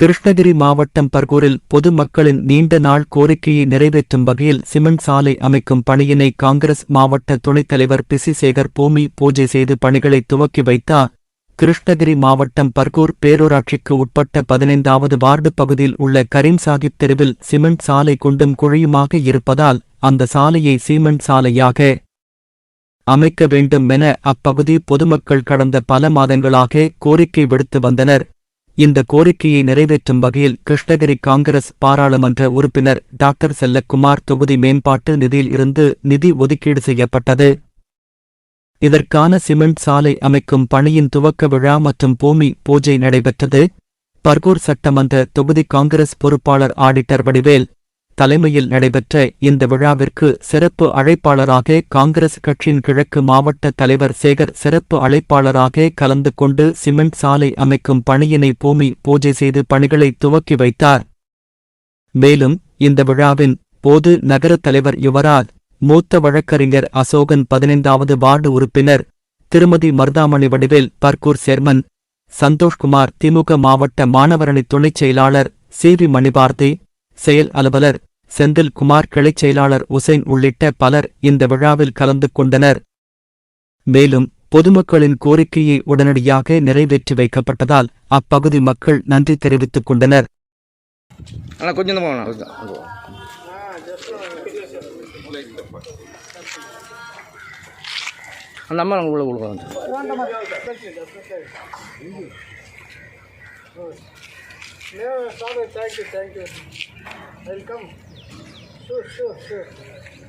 கிருஷ்ணகிரி மாவட்டம் பர்கூரில் பொதுமக்களின் நீண்ட நாள் கோரிக்கையை நிறைவேற்றும் வகையில் சிமெண்ட் சாலை அமைக்கும் பணியினை காங்கிரஸ் மாவட்ட துணைத் தலைவர் பிசி சேகர் பூமி பூஜை செய்து பணிகளை துவக்கி வைத்தார் கிருஷ்ணகிரி மாவட்டம் பர்கூர் பேரூராட்சிக்கு உட்பட்ட பதினைந்தாவது வார்டு பகுதியில் உள்ள கரீம் சாஹிப் தெருவில் சிமெண்ட் சாலை குண்டும் குழியுமாக இருப்பதால் அந்த சாலையை சிமெண்ட் சாலையாக அமைக்க வேண்டும் என அப்பகுதி பொதுமக்கள் கடந்த பல மாதங்களாக கோரிக்கை விடுத்து வந்தனர். இந்த கோரிக்கையை நிறைவேற்றும் வகையில் கிருஷ்ணகிரி காங்கிரஸ் பாராளுமன்ற உறுப்பினர் டாக்டர் செல்லக்குமார் தொகுதி மேம்பாட்டு நிதியில் இருந்து நிதி ஒதுக்கீடு செய்யப்பட்டது. இதற்கான சிமெண்ட் சாலை அமைக்கும் பணியின் துவக்க விழா மற்றும் பூமி பூஜை நடைபெற்றது. பர்கூர் சட்டமன்ற தொகுதி காங்கிரஸ் பொறுப்பாளர் ஆடிட்டர் வடிவேல் தலைமையில் நடைபெற்ற இந்த விழாவிற்கு சிறப்பு அழைப்பாளராக காங்கிரஸ் கட்சியின் கிழக்கு மாவட்ட தலைவர் சேகர் சிறப்பு அழைப்பாளராக கலந்து கொண்டு சிமெண்ட் சாலை அமைக்கும் பணியினை பூமி பூஜை செய்து பணிகளை துவக்கி வைத்தார். மேலும் இந்த விழாவின் போது நகர தலைவர் யுவராஜ் மூத்த வழக்கறிஞர் அசோகன் பதினைந்தாவது வார்டு உறுப்பினர் திருமதி மருதாமணி வடிவேல் பர்கூர் சேர்மன் சந்தோஷ்குமார் திமுக மாவட்ட மாணவரணி துணைச் செயலாளர் சி வி மணிபார்த்தி செயல் அலுவலர் செந்தில் குமார் கிளைச் செயலாளர் உசைன் உள்ளிட்ட பலர் இந்த விழாவில் கலந்து கொண்டனர். மேலும் பொதுமக்களின் கோரிக்கையை உடனடியாக நிறைவேற்றி வைக்கப்பட்டதால் அப்பகுதி மக்கள் நன்றி தெரிவித்துக் கொண்டனர். அந்த அம்மா உள்ள 是是是。